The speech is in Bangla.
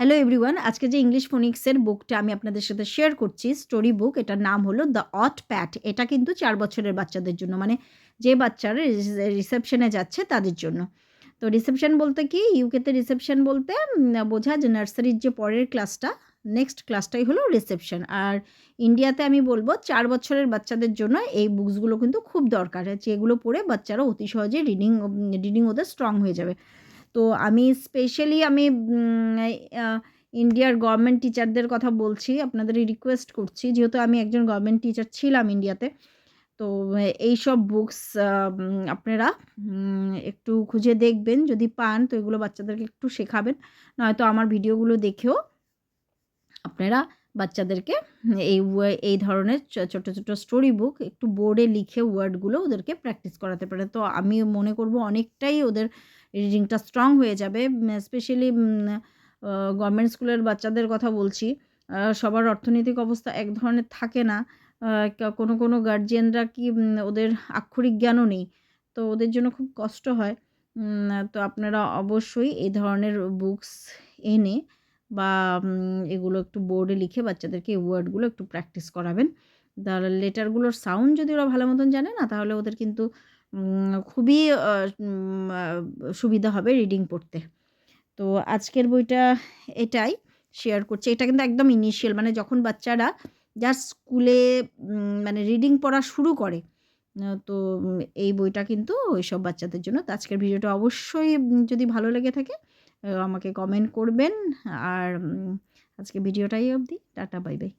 হ্যালো এভরিওয়ান আজকে যে ইংলিশ ফোনিক্সের বুকটা আমি আপনাদের সাথে শেয়ার করছি স্টোরি বুক এটার নাম হলো দ্য অট প্যাট এটা কিন্তু চার বছরের বাচ্চাদের জন্য মানে যে বাচ্চারা রিসেপশনে যাচ্ছে তাদের জন্য। তো রিসেপশন বলতে কি? ইউকেতে রিসেপশন বলতে বোঝা যে নার্সারির যে পরের ক্লাসটা নেক্সট ক্লাসটাই হলো রিসেপশন আর ইন্ডিয়াতে আমি বলব, চার বছরের বাচ্চাদের জন্য এই বুকসগুলো কিন্তু খুব দরকার, যেগুলো পড়ে বাচ্চারা অতি সহজে রিডিং রিডিং ওদের স্ট্রং হয়ে যাবে। তো আমি স্পেশালি আমি ইন্ডিয়ার গভর্নমেন্ট টিচারদের কথা বলছি আপনাদের রিকোয়েস্ট করছি। যেহেতু আমি একজন গভর্নমেন্ট টিচার ছিলাম ইন্ডিয়াতে, তো এই সব বুকস আপনারা একটু খুঁজে দেখবেন। যদি পান, তো এগুলো বাচ্চাদেরকে একটু শেখাবেন। নয়তো আমার ভিডিওগুলো দেখেও আপনারা বাচ্চাদেরকে এই এই ধরনের ছোট ছোট স্টোরি বুক একটু বোর্ডে লিখে ওয়ার্ডগুলো ওদেরকে প্র্যাকটিস করাতে পারে। তো আমি মনে করব অনেকটাই ওদের রিডিংটা স্ট্রং হয়ে যাবে স্পেশালি গভর্নমেন্ট স্কুলের বাচ্চাদের কথা বলছি। সবার অর্থনৈতিক অবস্থা এক ধরনের থাকে না। কোনো কোনো গার্জিয়ানরা কি ওদের আক্ষরিক জ্ঞানও নেই। তো ওদের জন্য খুব কষ্ট হয়। তো আপনারা অবশ্যই এই ধরনের বুকস এনে বা এগুলো একটু বোর্ডে লিখে বাচ্চাদেরকে এই ওয়ার্ডগুলো একটু প্র্যাকটিস করাবেন। তাহলে লেটারগুলোর সাউন্ড যদি ওরা ভালো মতন জানে না, তাহলে ওদের কিন্তু খুবই সুবিধা হবে রিডিং পড়তে। তো আজকের বইটা এটাই শেয়ার করছে। এটা কিন্তু একদম ইনিশিয়াল মানে যখন বাচ্চারা জাস্ট স্কুলে মানে রিডিং পড়া শুরু করে তো এই বইটা কিন্তু ওইসব বাচ্চাদের জন্য। তো আজকের ভিডিওটা অবশ্যই যদি ভালো লেগে থাকে আমাকে কমেন্ট করবেন। আর আজকে ভিডিওটাই অবধি। Tata bye bye